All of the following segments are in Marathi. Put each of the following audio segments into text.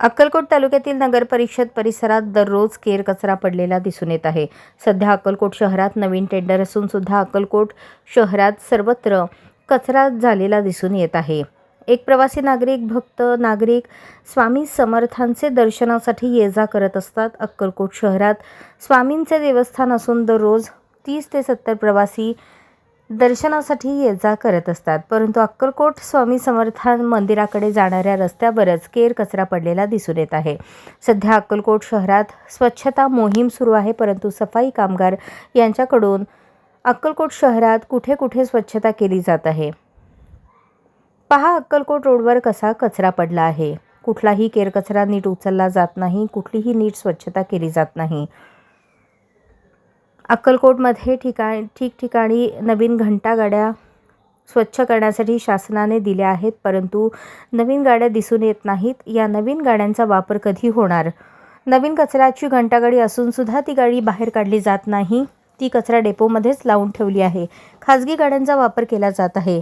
अक्कलकोट तालुक्यातील नगर परिषद परिसरात दररोज केर कचरा पडलेला दिसून येत आहे. सध्या अक्कलकोट शहरात नवीन टेंडर असून सुद्धा अक्कलकोट शहरात सर्वत्र कचरा झालेला दिसून येत आहे. एक प्रवासी नागरिक भक्त नागरिक स्वामी समर्थांचे दर्शनासाठी ये जा करत असतात. अक्कलकोट शहरात स्वामींचे देवस्थान असून दररोज तीस ते सत्तर प्रवासी दर्शनासाठी ये जा करत असतात. परंतु अक्कलकोट स्वामी समर्थान मंदिराकडे जाणाऱ्या रस्त्यावरच केर कचरा पडलेला दिसून येत आहे. सध्या अक्कलकोट शहरात स्वच्छता मोहीम सुरू आहे परंतु सफाई कामगार यांच्याकडून अक्कलकोट शहरात कुठे कुठे स्वच्छता केली जात आहे? पहा अक्कलकोट रोडवर कसा कचरा पडला आहे. कुठलाही केरकचरा नीट उचलला जात नाही कुठलीही नीट स्वच्छता केली जात नाही. अक्कलकोटमध्ये ठिकाण ठिकठिकाणी नवीन घंटागाड्या स्वच्छ करण्यासाठी शासनाने दिल्या आहेत परंतु नवीन गाड्या दिसून येत नाहीत. या नवीन गाड्यांचा वापर कधी होणार? नवीन कचऱ्याची घंटागाडी असूनसुद्धा ती गाडी बाहेर काढली जात नाही. ती कचरा डेपोमध्येच लावून ठेवली आहे. खाजगी गाड्यांचा वापर केला जात आहे.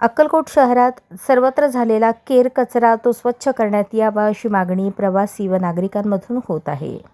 अक्कलकोट शहरात सर्वत्र झालेला केर कचरा तो स्वच्छ करण्यात यावा अशी मागणी प्रवासी व नागरिकांमधून होत आहे.